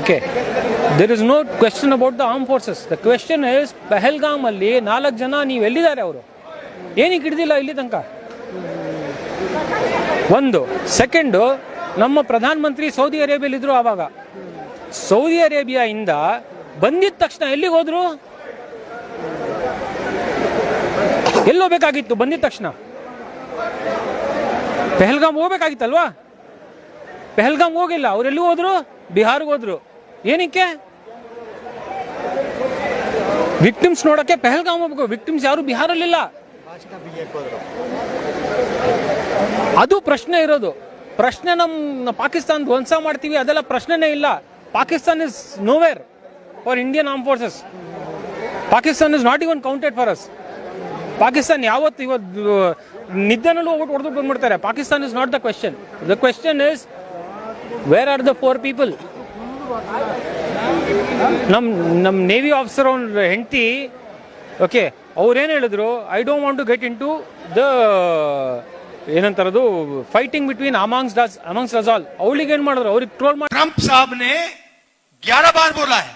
Okay there is no question about the arm forces the question is Pahalgam ಅಲ್ಲಿ ನಾಲ್ಕು ಜನ ನೀವು ಎಲ್ಲಿದ್ದಾರೆ ಅವರು? ಏನಕ್ಕೆ ಹಿಡ್ದಿಲ್ಲ ಇಲ್ಲಿ ತನಕ? ಒಂದು. ಸೆಕೆಂಡು ನಮ್ಮ ಪ್ರಧಾನಮಂತ್ರಿ ಸೌದಿ ಅರೇಬಿಯಲ್ಲಿದ್ರು ಆವಾಗ. ಸೌದಿ ಅರೇಬಿಯಾಯಿಂದ ಬಂದಿದ ತಕ್ಷಣ ಎಲ್ಲಿಗೆ ಹೋದ್ರು? ಎಲ್ಲಿ ಹೋಗ್ಬೇಕಾಗಿತ್ತು ಬಂದಿದ ತಕ್ಷಣ. ಪೆಹಲ್ಗಾಮ್ ಹೋಗ್ಬೇಕಾಗಿತ್ತಲ್ವಾ? ಪೆಹಲ್ಗಾಮ್ ಹೋಗಿಲ್ಲ. ಅವರೆಲ್ಲಿ ಹೋದ್ರು? ಬಿಹಾರ್ಗೆ ಹೋದ್ರು. ಏನಕ್ಕೆ? ವಿಕ್ಟಿಮ್ಸ್ ನೋಡಕ್ಕೆ ಪೆಹಲ್ಗಾಮ್ ಹೋಗ್ಬೇಕು. ವಿಕ್ಟಿಮ್ಸ್ ಯಾರು ಬಿಹಾರಲ್ಲಿಲ್ಲ. ಅದು ಪ್ರಶ್ನೆ ಇರೋದು. ಪ್ರಶ್ನೆ ನಮ್ಮ ಪಾಕಿಸ್ತಾನ ಧ್ವಂಸ ಮಾಡ್ತೀವಿ, ಅದೆಲ್ಲ ಪ್ರಶ್ನೆನೇ ಇಲ್ಲ. Pakistan is nowhere for Indian arm forces Pakistan is not even counted for us Pakistan ಯಾವತ್ತು ಇವತ್ತು, ನಿದ್ದೆನಲ್ಲೂ ಹೋಗ್ಬಿಟ್ಟು ಹೊಡೆದು ಬಂದ್ಬಿಡ್ತಾರೆ. Pakistan is not the question the question is where are the four people ನಮ್ ನಮ್ಮ ನೇವಿ ಆಫೀಸರ್ ಅವ್ನ ಹೆಂಡತಿ ಓಕೆ ಅವ್ರೇನು ಹೇಳಿದ್ರು I don't want to get into the ಏನಂತಾರದು fighting between amongst does amongst ರಜಾಲ್ ಅವಳಿಗೆ ಏನು ಮಾಡಿದ್ರು ಅವ್ರಿಗೆ ಟ್ರೋಲ್ ಮಾಡಿ ट्रंप साहब ने 11 बार बोला है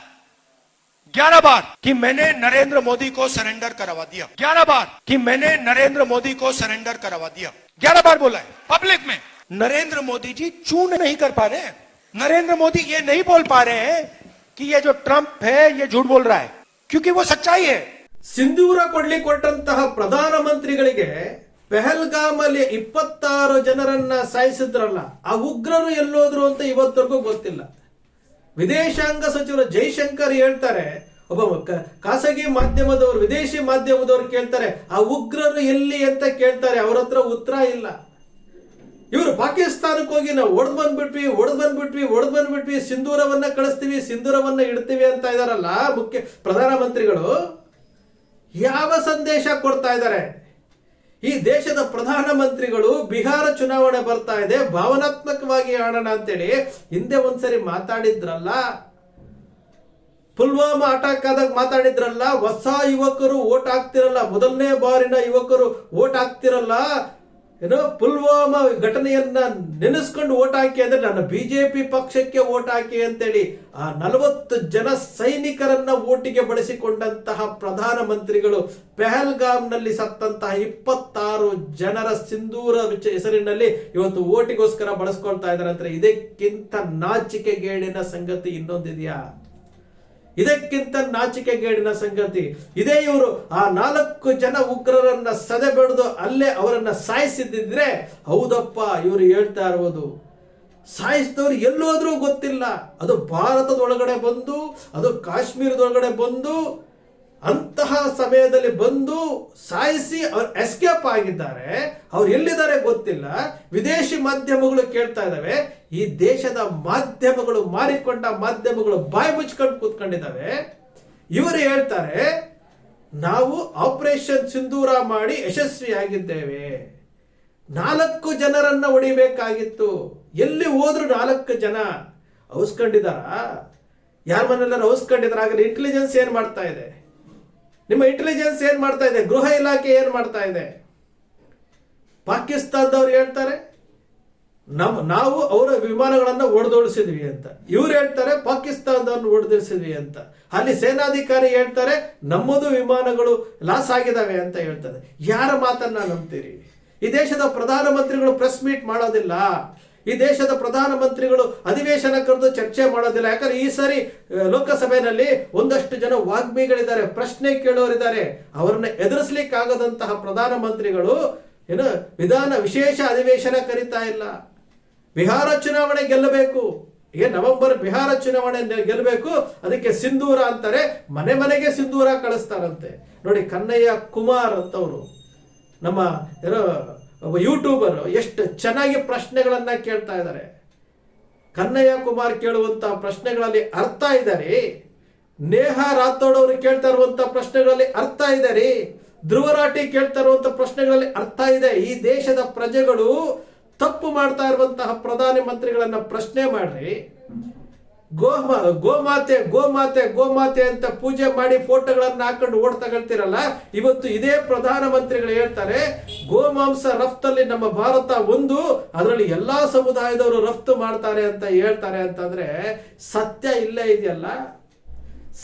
11 बार कि मैंने नरेंद्र मोदी को सरेंडर करवा दिया 11 बार कि मैंने नरेंद्र मोदी को सरेंडर करवा दिया 11 बार बोला है पब्लिक में नरेंद्र मोदी जी चून नहीं कर पा रहे हैं नरेंद्र मोदी ये नहीं बोल पा रहे हैं कि ये जो ट्रंप है ये झूठ बोल रहा है क्योंकि वो सच्चाई है ಸಿಂಧೂರ ಕೊಡ್ಲಿಕ್ಕೆ ಕೊಟ್ಟಂತಹ ಪ್ರಧಾನಮಂತ್ರಿಗಳಿಗೆ ಪೆಹಲ್ಗಾಮ್ ಅಲ್ಲಿ ಇಪ್ಪತ್ತಾರು ಜನರನ್ನ ಸಾಯಿಸಿದ್ರಲ್ಲ ಆ ಉಗ್ರರು ಎಲ್ಲೋದ್ರು ಅಂತ ಇವತ್ತರೆಗೂ ಗೊತ್ತಿಲ್ಲ ವಿದೇಶಾಂಗ ಸಚಿವರು ಜೈಶಂಕರ್ ಹೇಳ್ತಾರೆ ಒಬ್ಬ ಕ- ಖಾಸಗಿ ಮಾಧ್ಯಮದವರು ವಿದೇಶಿ ಮಾಧ್ಯಮದವರು ಕೇಳ್ತಾರೆ ಆ ಉಗ್ರರು ಎಲ್ಲಿ ಅಂತ ಕೇಳ್ತಾರೆ ಅವ್ರ ಹತ್ರ ಉತ್ತರ ಇಲ್ಲ ಇವರು ಪಾಕಿಸ್ತಾನಕ್ಕೆ ಹೋಗಿ ನಾವು ಒಡೆದು ಬಂದ್ಬಿಟ್ವಿ ಒಡೆದು ಬಂದ್ಬಿಟ್ವಿ ಒಡೆದು ಬಂದ್ಬಿಟ್ವಿ, ಸಿಂಧೂರವನ್ನ ಕಳಿಸ್ತೀವಿ, ಸಿಂಧೂರವನ್ನ ಇಡ್ತೀವಿ ಅಂತ ಇದಾರಲ್ಲ ಮುಖ್ಯ ಪ್ರಧಾನಮಂತ್ರಿಗಳು, ಯಾವ ಸಂದೇಶ ಕೊಡ್ತಾ ಇದ್ದಾರೆ? ಈ ದೇಶದ ಪ್ರಧಾನಮಂತ್ರಿಗಳು ಬಿಹಾರ ಚುನಾವಣೆ ಬರ್ತಾ ಇದೆ, ಭಾವನಾತ್ಮಕವಾಗಿ ಆಡೋಣ ಅಂತೇಳಿ ಹಿಂದೆ ಒಂದ್ಸರಿ ಮಾತಾಡಿದ್ರಲ್ಲ? ಪುಲ್ವಾಮಾ ಅಟ್ಯಾಕ್ ಆದಾಗ ಮಾತಾಡಿದ್ರಲ್ಲ, ಹೊಸ ಯುವಕರು ಓಟ್ ಹಾಕ್ತಿರಲ್ಲ, ಮೊದಲನೇ ಬಾರಿನ ಯುವಕರು ಓಟ್ ಹಾಕ್ತಿರಲ್ಲ? ಏನೋ ಪುಲ್ವಾಮಾ ಘಟನೆಯನ್ನ ನೆನೆಸ್ಕೊಂಡು ಓಟ್ ಹಾಕಿ ಅಂದ್ರೆ ನನ್ನ ಬಿಜೆಪಿ ಪಕ್ಷಕ್ಕೆ ಓಟ್ ಹಾಕಿ ಅಂತೇಳಿ ಆ ನಲವತ್ತು ಜನ ಸೈನಿಕರನ್ನ ಓಟಿಗೆ ಬಳಸಿಕೊಂಡಂತಹ ಪ್ರಧಾನಮಂತ್ರಿಗಳು ಪೆಹಲ್ಗಾಮ್ನಲ್ಲಿ ಸತ್ತಂತಹ ಇಪ್ಪತ್ತಾರು ಜನರ ಸಿಂಧೂರ ಹೆಸರಿನಲ್ಲಿ ಇವತ್ತು ಓಟಿಗೋಸ್ಕರ ಬಳಸ್ಕೊಳ್ತಾ ಇದ್ದಾರೆ. ಅಂದ್ರೆ ಇದಕ್ಕಿಂತ ನಾಚಿಕೆಗೇಡಿನ ಸಂಗತಿ ಇನ್ನೊಂದಿದೆಯಾ? ಇದಕ್ಕಿಂತ ನಾಚಿಕೆಗೇಡಿನ ಸಂಗತಿ. ಇದೇ ಇವರು ಆ ನಾಲ್ಕು ಜನ ಉಗ್ರರನ್ನ ಸದೆ ಬೆಳೆದು ಅಲ್ಲೇ ಅವರನ್ನ ಸಾಯಿಸಿದ್ದಿದ್ರೆ ಹೌದಪ್ಪ, ಇವರು ಹೇಳ್ತಾ ಇರುವುದು. ಸಾಯಿಸಿದವರು ಎಲ್ಲೋದ್ರೂ ಗೊತ್ತಿಲ್ಲ. ಅದು ಭಾರತದೊಳಗಡೆ ಬಂದು, ಅದು ಕಾಶ್ಮೀರದೊಳಗಡೆ ಬಂದು ಅಂತಹ ಸಮಯದಲ್ಲಿ ಬಂದು ಸಾಯಿಸಿ ಅವ್ರು ಎಸ್ಕೇಪ್ ಆಗಿದ್ದಾರೆ. ಅವ್ರು ಎಲ್ಲಿದ್ದಾರೆ ಗೊತ್ತಿಲ್ಲ. ವಿದೇಶಿ ಮಾಧ್ಯಮಗಳು ಕೇಳ್ತಾ ಇದ್ದಾವೆ. ಈ ದೇಶದ ಮಾಧ್ಯಮಗಳು ಮಾರಿಕೊಂಡ ಮಾಧ್ಯಮಗಳು ಬಾಯಿ ಮುಚ್ಕೊಂಡು ಕೂತ್ಕೊಂಡಿದ್ದಾವೆ. ಇವರು ಹೇಳ್ತಾರೆ, ನಾವು ಆಪರೇಷನ್ ಸಿಂಧೂರ ಮಾಡಿ ಯಶಸ್ವಿಯಾಗಿದ್ದೇವೆ. ನಾಲ್ಕು ಜನರನ್ನ ಹೊಡಿಬೇಕಾಗಿತ್ತು. ಎಲ್ಲಿ ಹೋದ್ರು ನಾಲ್ಕು ಜನ. ಔಸ್ಕೊಂಡಿದಾರ? ಯಾರ ಮನೆಯಲ್ಲಾರು ಔಸ್ಕೊಂಡಿದಾರ ಆಗಲಿ ಇಂಟೆಲಿಜೆನ್ಸ್ ಏನ್ ಮಾಡ್ತಾ ಇದೆ? ನಿಮ್ಮ ಇಂಟೆಲಿಜೆನ್ಸ್ ಏನ್ ಮಾಡ್ತಾ ಇದೆ? ಗೃಹ ಇಲಾಖೆ ಏನ್ ಮಾಡ್ತಾ ಇದೆ? ಪಾಕಿಸ್ತಾನದವ್ರು ಹೇಳ್ತಾರೆ, ನಮ್, ನಾವು ಅವರ ವಿಮಾನಗಳನ್ನ ಒಡೆದೋಡಿಸಿದ್ವಿ ಅಂತ. ಇವ್ರು ಹೇಳ್ತಾರೆ, ಪಾಕಿಸ್ತಾನದವ್ರನ್ನ ಹೊಡೆದಿಸಿದ್ವಿ ಅಂತ. ಅಲ್ಲಿ ಸೇನಾಧಿಕಾರಿ ಹೇಳ್ತಾರೆ, ನಮ್ಮದು ವಿಮಾನಗಳು ಲಾಸ್ ಆಗಿದಾವೆ ಅಂತ ಹೇಳ್ತಾರೆ. ಯಾರ ಮಾತನ್ನ ನಂಬ್ತೀರಿ? ಈ ದೇಶದ ಪ್ರಧಾನಮಂತ್ರಿಗಳು ಪ್ರೆಸ್ ಮೀಟ್ ಮಾಡೋದಿಲ್ಲ. ಈ ದೇಶದ ಪ್ರಧಾನಮಂತ್ರಿಗಳು ಅಧಿವೇಶನ ಕರೆದು ಚರ್ಚೆ ಮಾಡೋದಿಲ್ಲ. ಯಾಕಂದ್ರೆ ಈ ಸಾರಿ ಲೋಕಸಭೆಯಲ್ಲಿ ಒಂದಷ್ಟು ಜನ ವಾಗ್ಮಿಗಳಿದ್ದಾರೆ, ಪ್ರಶ್ನೆ ಕೇಳೋರಿದ್ದಾರೆ. ಅವರನ್ನ ಎದುರಿಸ್ಲಿಕ್ಕಾಗದಂತಹ ಪ್ರಧಾನಮಂತ್ರಿಗಳು ಏನು ವಿಧಾನ ವಿಶೇಷ ಅಧಿವೇಶನ ಕರೀತಾ ಇಲ್ಲ. ಬಿಹಾರ ಚುನಾವಣೆ ಗೆಲ್ಲಬೇಕು. ಏ ನವೆಂಬರ್ ಬಿಹಾರ ಚುನಾವಣೆ ಗೆಲ್ಲಬೇಕು? ಅದಕ್ಕೆ ಸಿಂಧೂರ ಅಂತಾರೆ. ಮನೆ ಮನೆಗೆ ಸಿಂಧೂರ ಕಳಿಸ್ತಾರಂತೆ. ನೋಡಿ ಕನ್ನಯ್ಯ ಕುಮಾರ್ ಅಂತವರು. ನಮ್ಮ, ಏನೋ ಒಬ್ಬ ಯೂಟ್ಯೂಬರ್ ಎಷ್ಟು ಚೆನ್ನಾಗಿ ಪ್ರಶ್ನೆಗಳನ್ನು ಕೇಳ್ತಾ ಇದ್ದಾರೆ. ಕನ್ನಯ್ಯ ಕುಮಾರ್ ಕೇಳುವಂತ ಪ್ರಶ್ನೆಗಳಲ್ಲಿ ಅರ್ಥ ಇದ್ದಾರೆ ನೇಹಾ ರಾಥೋಡ್ ಅವರು ಕೇಳ್ತಾ ಇರುವಂತ ಪ್ರಶ್ನೆಗಳಲ್ಲಿ ಅರ್ಥ ಇದೆ ರೀ. ಧ್ರುವರಾಟಿ ಕೇಳ್ತಾ ಇರುವಂತ ಪ್ರಶ್ನೆಗಳಲ್ಲಿ ಅರ್ಥ ಇದೆ. ಈ ದೇಶದ ಪ್ರಜೆಗಳು ತಪ್ಪು ಮಾಡ್ತಾ ಇರುವಂತಹ ಪ್ರಧಾನಿ ಮಂತ್ರಿಗಳನ್ನ ಪ್ರಶ್ನೆ ಮಾಡ್ರಿ. ಗೋಮ, ಗೋಮಾತೆ ಗೋಮಾತೆ ಗೋಮಾತೆ ಅಂತ ಪೂಜೆ ಮಾಡಿ ಫೋಟೋಗಳನ್ನ ಹಾಕೊಂಡು ಓಡ್ ತಗೊಳ್ತಿರಲ್ಲ? ಇವತ್ತು ಇದೇ ಪ್ರಧಾನಮಂತ್ರಿಗಳು ಹೇಳ್ತಾರೆ, ಗೋಮಾಂಸ ರಫ್ತಲ್ಲಿ ನಮ್ಮ ಭಾರತ ಒಂದು, ಅದರಲ್ಲಿ ಎಲ್ಲಾ ಸಮುದಾಯದವರು ರಫ್ತು ಮಾಡ್ತಾರೆ ಅಂತ ಹೇಳ್ತಾರೆ ಅಂತಂದ್ರೆ ಸತ್ಯ ಇಲ್ಲೇ ಇದೆಯಲ್ಲ?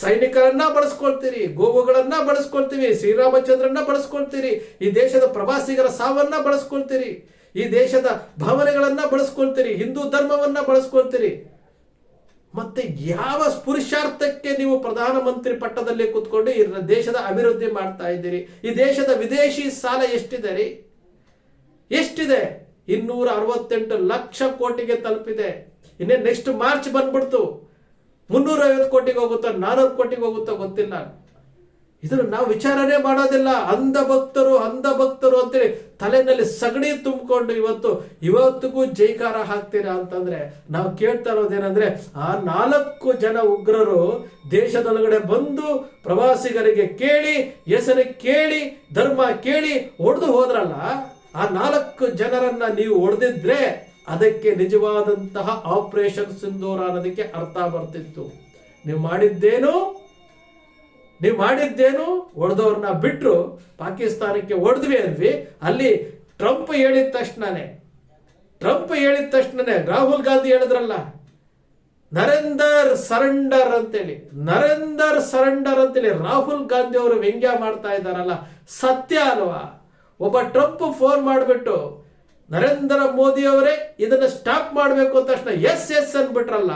ಸೈನಿಕರನ್ನ ಬಳಸ್ಕೊಳ್ತೀರಿ, ಗೋವುಗಳನ್ನ ಬಳಸ್ಕೊಳ್ತೀವಿ ಶ್ರೀರಾಮಚಂದ್ರನ್ನ ಬಳಸ್ಕೊಳ್ತೀರಿ, ಈ ದೇಶದ ಪ್ರವಾಸಿಗರ ಸಾವನ್ನ ಬಳಸ್ಕೊಳ್ತೀರಿ, ಈ ದೇಶದ ಭಾವನೆಗಳನ್ನ ಬಳಸ್ಕೊಳ್ತೀರಿ, ಹಿಂದೂ ಧರ್ಮವನ್ನ ಬಳಸ್ಕೊಳ್ತೀರಿ. ಮತ್ತೆ ಯಾವ ಸ್ಪುರುಷಾರ್ಥಕ್ಕೆ ನೀವು ಪ್ರಧಾನಮಂತ್ರಿ ಪಟ್ಟದಲ್ಲಿ ಕೂತ್ಕೊಂಡು ಈ ದೇಶದ ಅಭಿವೃದ್ಧಿ ಮಾಡ್ತಾ ಇದ್ದೀರಿ? ಈ ದೇಶದ ವಿದೇಶಿ ಸಾಲ ಎಷ್ಟಿದೆ ರೀ? ಎಷ್ಟಿದೆ? ಇನ್ನೂರ ಅರವತ್ತೆಂಟು ಲಕ್ಷ ಕೋಟಿಗೆ ತಲುಪಿದೆ. ಇನ್ನೇ ನೆಕ್ಸ್ಟ್ ಮಾರ್ಚ್ ಬಂದ್ಬಿಡ್ತು. ಮುನ್ನೂರ ಐವತ್ತು ಕೋಟಿಗೆ ಹೋಗುತ್ತೋ ನಾನೂರು ಕೋಟಿಗೆ ಹೋಗುತ್ತೋ ಗೊತ್ತಿಲ್ಲ. ಇದನ್ನು ನಾವು ವಿಚಾರನೆ ಮಾಡೋದಿಲ್ಲ. ಅಂಧ ಭಕ್ತರು ಅಂಧ ಭಕ್ತರು ಅಂತೇಳಿ ತಲೆನಲ್ಲಿ ಸಗಣಿ ತುಂಬಿಕೊಂಡು ಇವತ್ತು, ಇವತ್ತಿಗೂ ಜೈಕಾರ ಹಾಕ್ತೀರಾ ಅಂತಂದ್ರೆ, ನಾವು ಕೇಳ್ತಾ ಇರೋದೇನಂದ್ರೆ ಆ ನಾಲ್ಕು ಜನ ಉಗ್ರರು ದೇಶದೊಳಗಡೆ ಬಂದು ಪ್ರವಾಸಿಗರಿಗೆ ಕೇಳಿ, ಹೆಸರು ಕೇಳಿ, ಧರ್ಮ ಕೇಳಿ ಹೊಡೆದು ಹೋದ್ರಲ್ಲ, ಆ ನಾಲ್ಕು ಜನರನ್ನ ನೀವು ಹೊಡೆದಿದ್ರೆ ಅದಕ್ಕೆ ನಿಜವಾದಂತಹ ಆಪರೇಷನ್ ಸಿಂಧೂರ ಅನ್ನೋದಕ್ಕೆ ಅರ್ಥ ಬರ್ತಿತ್ತು. ನೀವು ಮಾಡಿದ್ದೇನು? ನೀವು ಮಾಡಿದ್ದೇನು ಹೊಡೆದವ್ರನ್ನ ಬಿಟ್ಟರು ಪಾಕಿಸ್ತಾನಕ್ಕೆ ಹೊಡೆದ್ವಿ ಅಂದ್ವಿ. ಅಲ್ಲಿ ಟ್ರಂಪ್ ಹೇಳಿದ ತಕ್ಷಣನೇ, ಟ್ರಂಪ್ ಹೇಳಿದ ತಕ್ಷಣನೇ, ರಾಹುಲ್ ಗಾಂಧಿ ಹೇಳಿದ್ರಲ್ಲ, ನರೇಂದರ್ ಸರೆಂಡರ್ ಅಂತೇಳಿ, ನರೇಂದರ್ ಸರೆಂಡರ್ ಅಂತೇಳಿ ರಾಹುಲ್ ಗಾಂಧಿ ಅವರು ವ್ಯಂಗ್ಯ ಮಾಡ್ತಾ ಇದ್ದಾರಲ್ಲ, ಸತ್ಯ ಅಲ್ವಾ? ಒಬ್ಬ ಟ್ರಂಪ್ ಫೋನ್ ಮಾಡಿಬಿಟ್ಟು, ನರೇಂದ್ರ ಮೋದಿ ಅವರೇ ಇದನ್ನ ಸ್ಟಾಪ್ ಮಾಡಬೇಕು ಅಂತ ತಕ್ಷಣ, ಎಸ್ ಎಸ್ ಅನ್ಬಿಟ್ರಲ್ಲ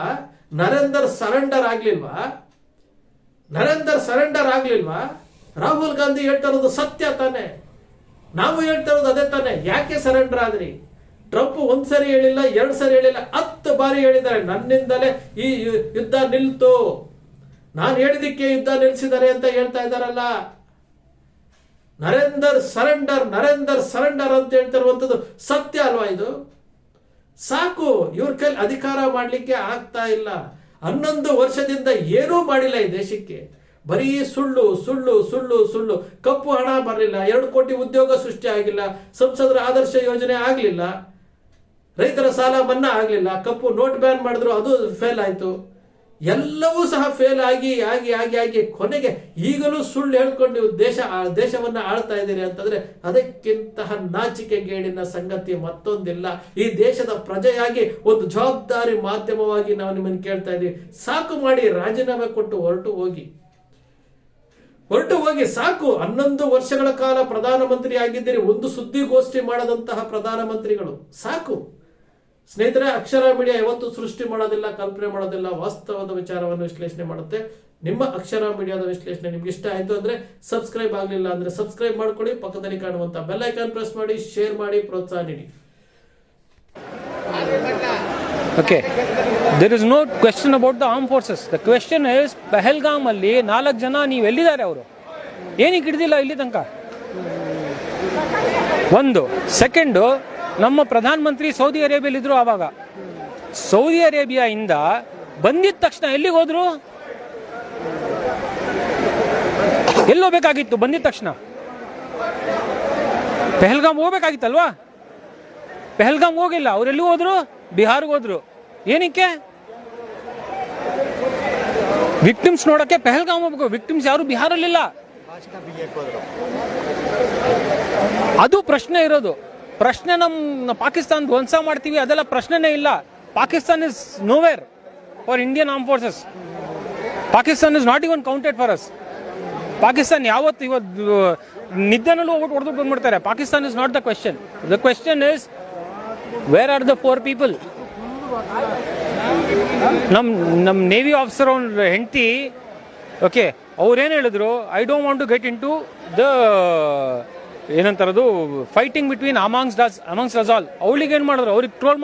ನರೇಂದರ್ ಸರೆಂಡರ್ ಆಗ್ಲಿಲ್ವಾ? ನರೇಂದರ್ ಸರೆಂಡರ್ ಆಗ್ಲಿಲ್ವಾ? ರಾಹುಲ್ ಗಾಂಧಿ ಹೇಳ್ತಾ ಇರೋದು ಸತ್ಯ ತಾನೆ. ನಾವು ಹೇಳ್ತಾ ಇರೋದು ಅದೇ ತಾನೆ. ಯಾಕೆ ಸರೆಂಡರ್ ಆದ್ರಿ? ಟ್ರಂಪ್ ಒಂದ್ ಸರಿ ಹೇಳಿಲ್ಲ, ಎರಡ್ ಸರಿ ಹೇಳಿಲ್ಲ, ಹತ್ತು ಬಾರಿ ಹೇಳಿದ್ದಾರೆ. ನನ್ನಿಂದಲೇ ಈ ಯುದ್ಧ ನಿಲ್ತು. ನಾನು ಹೇಳಿದಕ್ಕೆ ಯುದ್ಧ ನಿಲ್ಸಿದ್ದಾರೆ ಅಂತ ಹೇಳ್ತಾ ಇದ್ದಾರಲ್ಲ. ನರೇಂದರ್ ಸರೆಂಡರ್ ನರೇಂದರ್ ಸರೆಂಡರ್ ಅಂತ ಹೇಳ್ತಾ ಇರುವಂತದ್ದು ಸತ್ಯ ಅಲ್ವಾ ಇದು? ಸಾಕು, ಇವ್ರ ಕೈಲಿ ಅಧಿಕಾರ ಮಾಡಲಿಕ್ಕೆ ಆಗ್ತಾ ಇಲ್ಲ. ಹನ್ನೊಂದು ವರ್ಷದಿಂದ ಏನೂ ಮಾಡಿಲ್ಲ ಈ ದೇಶಕ್ಕೆ. ಬರೀ ಸುಳ್ಳು ಸುಳ್ಳು ಸುಳ್ಳು ಸುಳ್ಳು. ಕಪ್ಪು ಹಣ ಬರಲಿಲ್ಲ, ಎರಡು ಕೋಟಿ ಉದ್ಯೋಗ ಸೃಷ್ಟಿ ಆಗಿಲ್ಲ, ಸಂಸದರ ಆದರ್ಶ ಯೋಜನೆ ಆಗಲಿಲ್ಲ, ರೈತರ ಸಾಲ ಮನ್ನಾ ಆಗಲಿಲ್ಲ, ಕಪ್ಪು ನೋಟ್ ಬ್ಯಾನ್ ಮಾಡಿದ್ರು ಅದು ಫೇಲ್ ಆಯಿತು. ಎಲ್ಲವೂ ಸಹ ಫೇಲ್ ಆಗಿ ಆಗಿ ಆಗಿ ಆಗಿ ಕೊನೆಗೆ ಈಗಲೂ ಸುಳ್ಳು ಹೇಳ್ಕೊಂಡು ನೀವು ದೇಶ, ಆ- ದೇಶವನ್ನ ಆಳ್ತಾ ಇದ್ದೀರಿ ಅಂತಂದ್ರೆ ಅದಕ್ಕಿಂತಹ ನಾಚಿಕೆ ಗೇಡಿನ ಸಂಗತಿ ಮತ್ತೊಂದಿಲ್ಲ. ಈ ದೇಶದ ಪ್ರಜೆಯಾಗಿ ಒಂದು ಜವಾಬ್ದಾರಿ ಮಾಧ್ಯಮವಾಗಿ ನಾವು ನಿಮ್ಮನ್ನು ಕೇಳ್ತಾ ಇದ್ದೀವಿ. ಸಾಕು ಮಾಡಿ ರಾಜೀನಾಮೆ ಕೊಟ್ಟು ಹೊರಟು ಹೋಗಿ. ಹೊರಟು ಹೋಗಿ ಸಾಕು. ಹನ್ನೊಂದು ವರ್ಷಗಳ ಕಾಲ ಪ್ರಧಾನಮಂತ್ರಿ ಆಗಿದ್ದೀರಿ. ಒಂದು ಸುದ್ದಿಗೋಷ್ಠಿ ಮಾಡದಂತಹ ಪ್ರಧಾನಮಂತ್ರಿಗಳು. ಸಾಕು. ಸ್ನೇಹಿತರೆ, ಅಕ್ಷರ ಮೀಡಿಯಾ ಯಾವತ್ತೂ ಸೃಷ್ಟಿ ಮಾಡೋದಿಲ್ಲ, ಕಲ್ಪನೆ ಮಾಡೋದಿಲ್ಲ, ವಾಸ್ತವದ ವಿಚಾರವನ್ನು ವಿಶ್ಲೇಷಣೆ ಮಾಡುತ್ತೆ. ನಿಮ್ಮ ಅಕ್ಷರ ಮೀಡಿಯಾದ ವಿಶ್ಲೇಷಣೆ ನಿಮ್ಗೆ ಇಷ್ಟ ಆಯ್ತು ಅಂದ್ರೆ ಸಬ್ಸ್ಕ್ರೈಬ್ ಆಗಲಿಲ್ಲ ಅಂದ್ರೆ ಸಬ್ಸ್ಕ್ರೈಬ್ ಮಾಡ್ಕೊಳ್ಳಿ, ಪಕ್ಕದಲ್ಲಿ ಕಾಣುವಂತ ಬೆಲ್ ಐಕಾನ್ ಪ್ರೆಸ್ ಮಾಡಿ, ಶೇರ್ ಮಾಡಿ, ಪ್ರೋತ್ಸಾಹ ನೀಡಿ. Okay there is no question about the arm forces the question is Pahalgam ಅಲ್ಲಿ ನಾಲ್ಕು ಜನ ನೀವು ಎಲ್ಲಿದ್ದಾರೆ ಅವರು? ಏನಕ್ಕೆ ಹಿಡಿದಿಲ್ಲ ಇಲ್ಲಿ ತನಕ? ಒಂದು. ಸೆಕೆಂಡು ನಮ್ಮ ಪ್ರಧಾನಮಂತ್ರಿ ಸೌದಿ ಅರೇಬಿಯಲ್ಲಿದ್ರು ಆವಾಗ. ಸೌದಿ ಅರೇಬಿಯಾಯಿಂದ ಬಂದಿದ ತಕ್ಷಣ ಎಲ್ಲಿಗೆ ಹೋದ್ರು? ಎಲ್ಲಿ ಬೇಕಾಗಿತ್ತು ಬಂದಿದ ತಕ್ಷಣ. ಪೆಹಲ್ಗಾಮ್ ಹೋಗ್ಬೇಕಾಗಿತ್ತಲ್ವಾ? ಪೆಹಲ್ಗಾಮ್ ಹೋಗಿಲ್ಲ ಅವರೆಲ್ಲಿ ಹೋದ್ರು? ಬಿಹಾರ್ಗೆ ಹೋದ್ರು. ಏನಕ್ಕೆ? ವಿಕ್ಟಿಮ್ಸ್ ನೋಡಕ್ಕೆ ಪೆಹಲ್ಗಾಮ್ ಹೋಗ್ಬೇಕು. ವಿಕ್ಟಿಮ್ಸ್ ಯಾರು ಬಿಹಾರಲ್ಲಿಲ್ಲ. ಅದು ಪ್ರಶ್ನೆ ಇರೋದು. ಪ್ರಶ್ನೆ ನಮ್ಮ ಪಾಕಿಸ್ತಾನ ಧ್ವಂಸ ಮಾಡ್ತೀವಿ, ಅದೆಲ್ಲ ಪ್ರಶ್ನೆನೇ ಇಲ್ಲ. Pakistan is nowhere for Indian arm forces Pakistan is not even counted for us Pakistan ಯಾವತ್ತು ಇವತ್ತು, ನಿದ್ದೆನಲ್ಲೂ ಹೋಗ್ಬಿಟ್ಟು ಹೊಡೆದು ಬಂದ್ಬಿಡ್ತಾರೆ. Pakistan is not the question the question is where are the four people ನಮ್ಮ ನಮ್ಮ ನೇವಿ ಆಫೀಸರ್ ಅವ್ನ ಹೆಂಡತಿ ಓಕೆ ಅವ್ರೇನು ಹೇಳಿದ್ರು I don't want to get into the ಏನಂತಾರದು fighting between amongst us amongst us all ಅವಳಿಗೆ ಏನು ಮಾಡಿದ್ರು? ಅವ್ರಿಗೆ ಟ್ರೋಲ್